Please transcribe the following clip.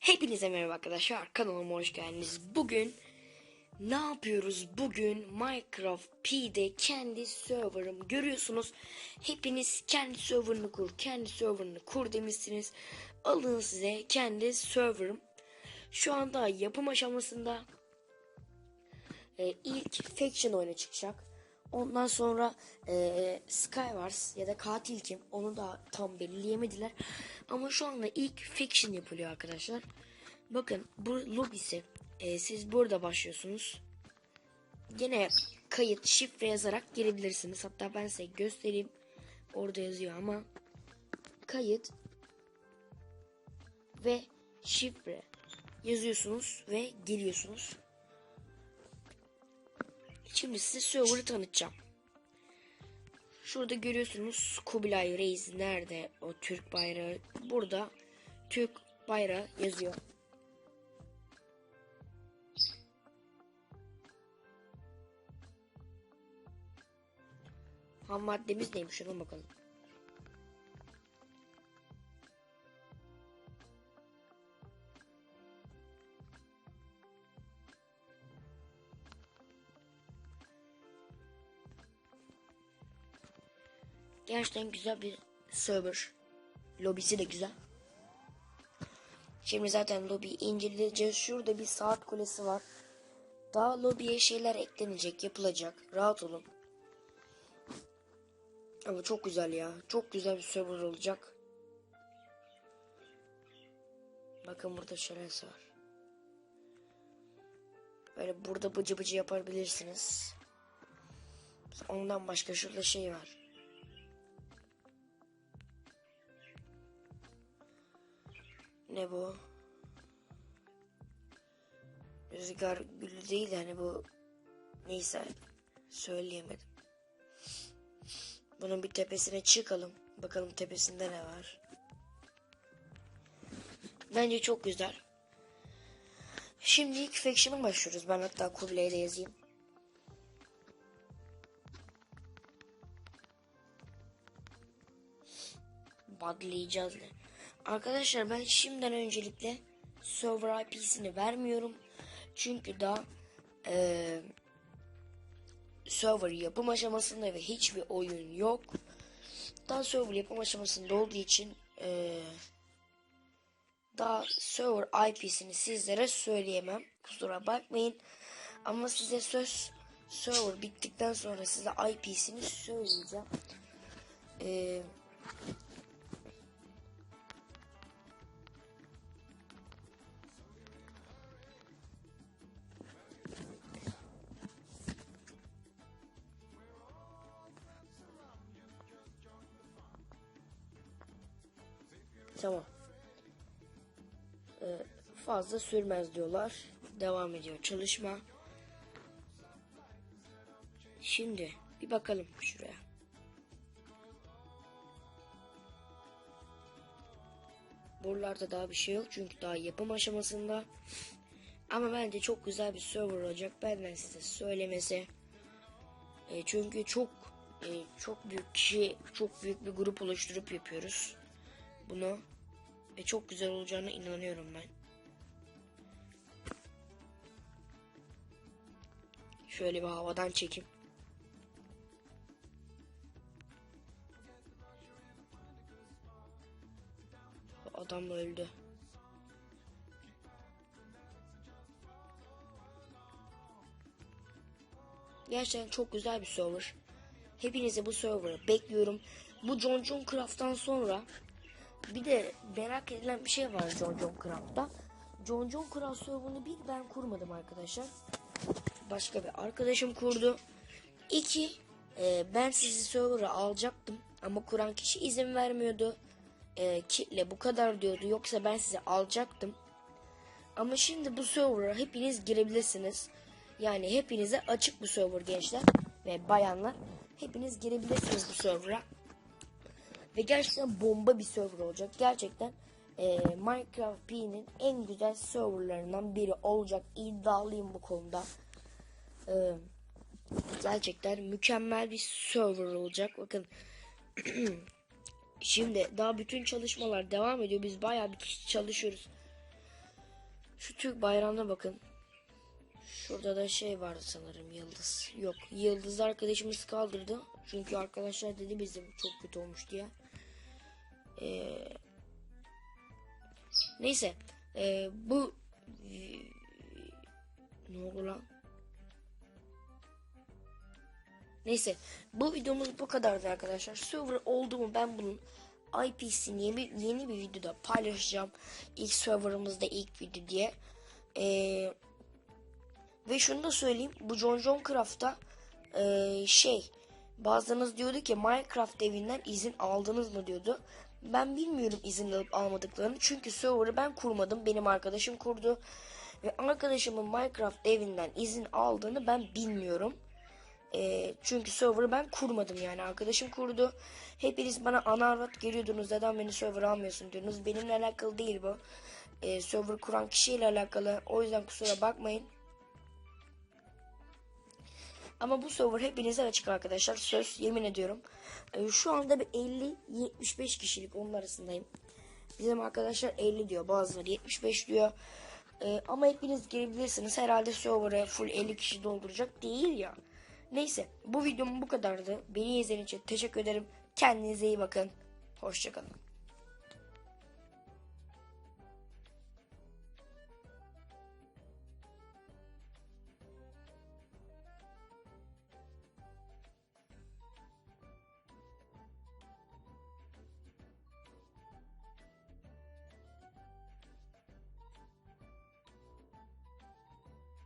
Hepinize merhaba arkadaşlar. Kanalıma hoş geldiniz. Bugün ne yapıyoruz? Bugün Minecraft P'de kendi serverım. Görüyorsunuz. Hepiniz kendi serverını kur, kendi serverını kur demişsiniz. Alın size kendi serverım. Şu anda yapım aşamasında e, ilk Faction oyuna çıkacak. Ondan sonra e, Skywars ya da Katil Kim onu da tam belirleyemediler. Ama şu anda ilk Faction yapılıyor arkadaşlar. Bakın bu lobisi e, siz burada başlıyorsunuz. Gene kayıt şifre yazarak girebilirsiniz. Hatta ben size göstereyim. Orada yazıyor ama kayıt ve şifre yazıyorsunuz ve geliyorsunuz. Şimdi size server'ı tanıtacağım. Şurada görüyorsunuz Kubilay Reis nerede? O Türk bayrağı. Burada Türk bayrağı yazıyor. Ham maddemiz neymiş ona bakalım. Gerçekten güzel bir server. Lobisi de güzel. Şimdi zaten lobiyi inceleyeceğiz. Şurada bir saat kulesi var. Daha lobiye şeyler eklenecek, yapılacak. Rahat olun. Ama çok güzel ya. Çok güzel bir server olacak. Bakın burada şerefsi var. Böyle burada bıcı bıcı yapabilirsiniz. Ondan başka şurada şey var. Ne bu? Rüzgar gülü değil de hani bu neyse söyleyemedim. Bunun bir tepesine çıkalım. Bakalım tepesinde ne var. Bence çok güzel. Şimdi ilk faction'a başlıyoruz. Ben hatta Kubilay'a da yazayım. Badlayacağız ne? Arkadaşlar ben şimdiden öncelikle server IP'sini vermiyorum. Çünkü daha eee server yapım aşamasında ve hiçbir oyun yok. Daha server yapım aşamasında olduğu için eee, daha server IP'sini sizlere söyleyemem. Kusura bakmayın. Ama size söz server bittikten sonra size IP'sini söyleyeceğim. Eee Tamam. Ee, fazla sürmez diyorlar. Devam ediyor çalışma. Şimdi bir bakalım şuraya. Buralarda daha bir şey yok çünkü daha yapım aşamasında. Ama bence çok güzel bir server olacak. Benden size söylemesi. E, çünkü çok e, çok büyük kişi, çok büyük bir grup oluşturup yapıyoruz bunu ve çok güzel olacağına inanıyorum ben. Şöyle bir havadan çekim. Adam öldü. Gerçekten çok güzel bir server. Hepinizi bu server'a bekliyorum. Bu John John Craft'tan sonra bir de merak edilen bir şey var John John Craft'ta. John John Craft serverını bir ben kurmadım arkadaşlar. Başka bir arkadaşım kurdu. İki e, ben sizi server'a alacaktım ama kuran kişi izin vermiyordu. E, kitle bu kadar diyordu yoksa ben sizi alacaktım. Ama şimdi bu server'a hepiniz girebilirsiniz. Yani hepinize açık bu server gençler ve bayanlar. Hepiniz girebilirsiniz bu server'a. Ve gerçekten bomba bir server olacak. Gerçekten e, Minecraft P'nin en güzel serverlarından biri olacak. İddialıyım bu konuda. E, gerçekten mükemmel bir server olacak. Bakın şimdi daha bütün çalışmalar devam ediyor. Biz bayağı bir kişi çalışıyoruz. Şu Türk bayrağına bakın. Şurada da şey var sanırım yıldız. Yok yıldız arkadaşımız kaldırdı. Çünkü arkadaşlar dedi bizim çok kötü olmuş diye. Ee, neyse. Ee, bu ne oldu lan? Neyse bu videomuz bu kadardı arkadaşlar. Server oldu mu ben bunun IP'sini yeni yeni bir videoda paylaşacağım. İlk serverımızda ilk video diye. Ee, ve şunu da söyleyeyim. Bu John John Craft'ta ee, şey bazılarınız diyordu ki Minecraft evinden izin aldınız mı diyordu. Ben bilmiyorum izin alıp almadıklarını. Çünkü server'ı ben kurmadım. Benim arkadaşım kurdu. Ve arkadaşımın Minecraft evinden izin aldığını ben bilmiyorum. E, çünkü server'ı ben kurmadım yani arkadaşım kurdu. Hepiniz bana anarat geliyordunuz neden beni server almıyorsun diyordunuz. Benimle alakalı değil bu. E, server kuran kişiyle alakalı. O yüzden kusura bakmayın. Ama bu server hepinize açık arkadaşlar. Söz yemin ediyorum. E, şu anda bir 50-75 kişilik onun arasındayım. Bizim arkadaşlar 50 diyor. Bazıları 75 diyor. E, ama hepiniz girebilirsiniz. Herhalde server'a full 50 kişi dolduracak değil ya. Neyse bu videom bu kadardı. Beni izlediğiniz için teşekkür ederim. Kendinize iyi bakın. Hoşçakalın.